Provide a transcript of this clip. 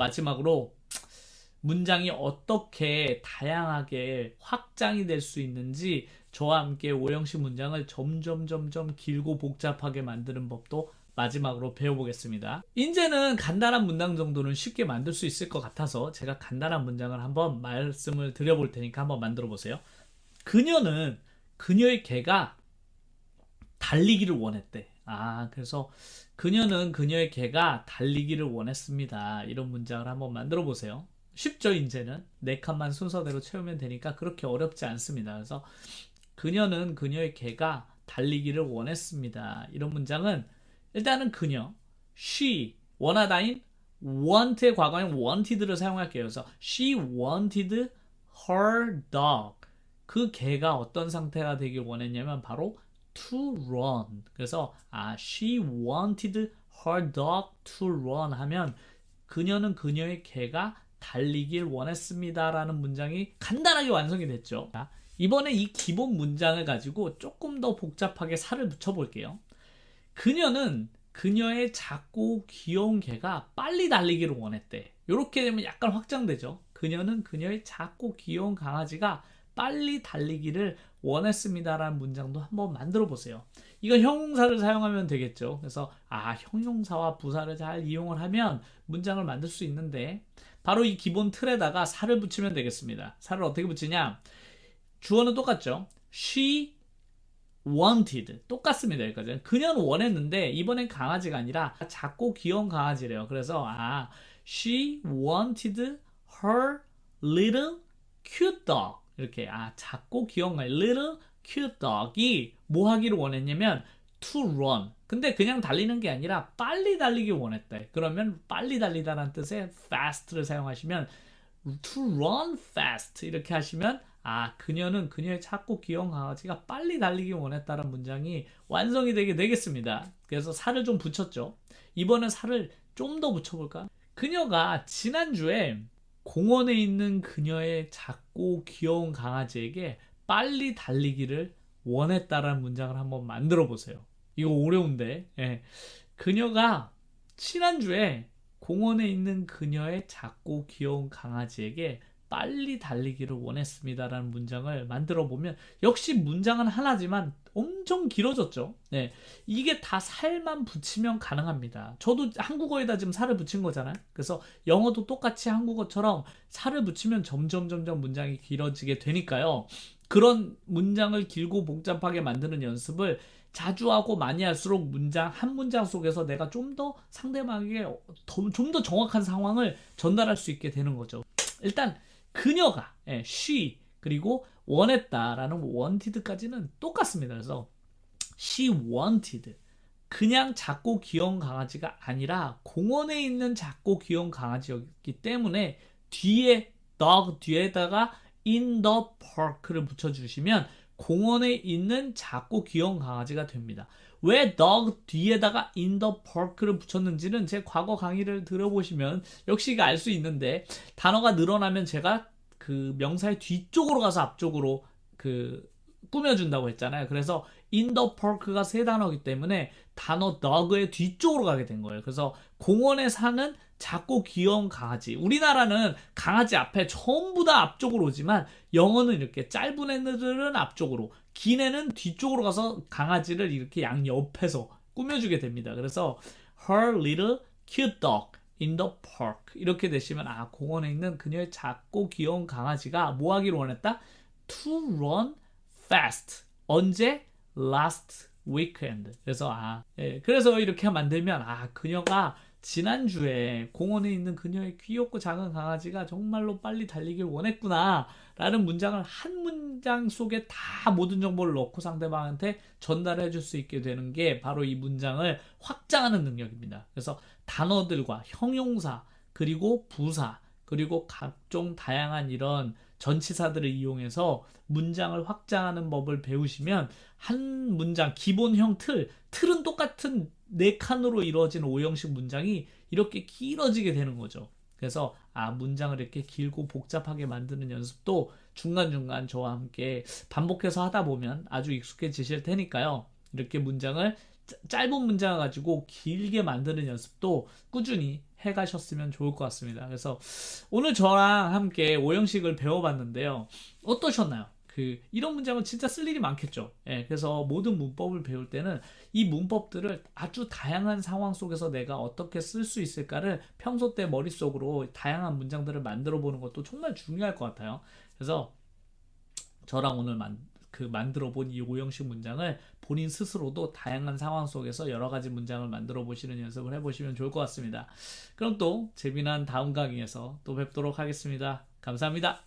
마지막으로 문장이 어떻게 다양하게 확장이 될 수 있는지 저와 함께 오형식 문장을 점점 점점 길고 복잡하게 만드는 법도 마지막으로 배워보겠습니다. 이제는 간단한 문장 정도는 쉽게 만들 수 있을 것 같아서 제가 간단한 문장을 한번 말씀을 드려볼 테니까 한번 만들어 보세요. 그녀는 그녀의 개가 달리기를 원했대. 아, 그래서 그녀는 그녀의 개가 달리기를 원했습니다. 이런 문장을 한번 만들어 보세요. 쉽죠, 이제는. 네 칸만 순서대로 채우면 되니까 그렇게 어렵지 않습니다. 그래서 그녀는 그녀의 개가 달리기를 원했습니다. 이런 문장은 일단은 그녀, she, 원하다인 want의 과거인 wanted를 사용할게요. 그래서 she wanted her dog. 그 개가 어떤 상태가 되길 원했냐면 바로 to run. 그래서 아 she wanted her dog to run 하면 그녀는 그녀의 개가 달리길 원했습니다라는 문장이 간단하게 완성이 됐죠. 자, 이번에 이 기본 문장을 가지고 조금 더 복잡하게 살을 붙여 볼게요. 그녀는 그녀의 작고 귀여운 개가 빨리 달리기를 원했대. 이렇게 되면 약간 확장되죠. 그녀는 그녀의 작고 귀여운 강아지가 빨리 달리기를 원했습니다라는 문장도 한번 만들어 보세요. 이건 형용사를 사용하면 되겠죠. 그래서 아 형용사와 부사를 잘 이용을 하면 문장을 만들 수 있는데 바로 이 기본 틀에다가 살을 붙이면 되겠습니다. 살을 어떻게 붙이냐? 주어는 똑같죠. She wanted 똑같습니다 여기까지 그녀는 원했는데 이번엔 강아지가 아니라 작고 귀여운 강아지래요 그래서 아 she wanted her little cute dog 이렇게 아 작고 귀여운 거 little cute dog이 뭐 하기를 원했냐면 to run 근데 그냥 달리는 게 아니라 빨리 달리기 원했대 그러면 빨리 달리다라는 뜻의 fast를 사용하시면 to run fast 이렇게 하시면 아, 그녀는 그녀의 작고 귀여운 강아지가 빨리 달리기 원했다는 문장이 완성이 되게 되겠습니다. 그래서 살을 좀 붙였죠. 이번엔 살을 좀 더 붙여볼까? 그녀가 지난주에 공원에 있는 그녀의 작고 귀여운 강아지에게 빨리 달리기를 원했다라는 문장을 한번 만들어 보세요. 이거 어려운데. 예. 그녀가 지난주에 공원에 있는 그녀의 작고 귀여운 강아지에게 빨리 달리기를 원했습니다라는 문장을 만들어 보면 역시 문장은 하나지만 엄청 길어졌죠. 네. 이게 다 살만 붙이면 가능합니다. 저도 한국어에다 지금 살을 붙인 거잖아요. 그래서 영어도 똑같이 한국어처럼 살을 붙이면 점점 점점 문장이 길어지게 되니까요. 그런 문장을 길고 복잡하게 만드는 연습을 자주 하고 많이 할수록 문장 한 문장 속에서 내가 좀 더 상대방에게 좀 더 정확한 상황을 전달할 수 있게 되는 거죠. 일단 그녀가 예, she 그리고 원했다라는 wanted까지는 똑같습니다. 그래서 she wanted 그냥 작고 귀여운 강아지가 아니라 공원에 있는 작고 귀여운 강아지였기 때문에 뒤에 dog 뒤에다가 in the park를 붙여주시면 공원에 있는 작고 귀여운 강아지가 됩니다. 왜 dog 뒤에다가 in the park를 붙였는지는 제 과거 강의를 들어보시면 역시 알 수 있는데 단어가 늘어나면 제가 그 명사의 뒤쪽으로 가서 앞쪽으로 그 꾸며준다고 했잖아요. 그래서 in the park가 세 단어이기 때문에 단어 dog의 뒤쪽으로 가게 된 거예요. 그래서 공원에 사는 작고 귀여운 강아지. 우리나라는 강아지 앞에 전부 다 앞쪽으로 오지만 영어는 이렇게 짧은 애들은 앞쪽으로, 긴 애는 뒤쪽으로 가서 강아지를 이렇게 양 옆에서 꾸며주게 됩니다. 그래서 her little cute dog in the park 이렇게 되시면 아 공원에 있는 그녀의 작고 귀여운 강아지가 뭐 하기를 원했다? to run fast 언제? last weekend 그래서 아 예, 그래서 이렇게 만들면 아 그녀가 지난주에 공원에 있는 그녀의 귀엽고 작은 강아지가 정말로 빨리 달리길 원했구나 라는 문장을 한 문장 속에 다 모든 정보를 넣고 상대방한테 전달해 줄 수 있게 되는 게 바로 이 문장을 확장하는 능력입니다. 그래서 단어들과 형용사 그리고 부사 그리고 각종 다양한 이런 전치사들을 이용해서 문장을 확장하는 법을 배우시면 한 문장 기본형 틀 틀은 똑같은 네 칸으로 이루어진 오형식 문장이 이렇게 길어지게 되는 거죠. 그래서 아 문장을 이렇게 길고 복잡하게 만드는 연습도 중간중간 저와 함께 반복해서 하다 보면 아주 익숙해지실 테니까요. 이렇게 문장을 짧은 문장을 가지고 길게 만드는 연습도 꾸준히 해 가셨으면 좋을 것 같습니다. 그래서 오늘 저랑 함께 오형식을 배워봤는데요. 어떠셨나요? 그 이런 문장은 진짜 쓸 일이 많겠죠. 예, 그래서 모든 문법을 배울 때는 이 문법들을 아주 다양한 상황 속에서 내가 어떻게 쓸 수 있을까를 평소 때 머릿속으로 다양한 문장들을 만들어 보는 것도 정말 중요할 것 같아요. 그래서 저랑 오늘 만, 그 만들어 본 이 오형식 문장을 본인 스스로도 다양한 상황 속에서 여러 가지 문장을 만들어 보시는 연습을 해보시면 좋을 것 같습니다. 그럼 또 재미난 다음 강의에서 또 뵙도록 하겠습니다. 감사합니다.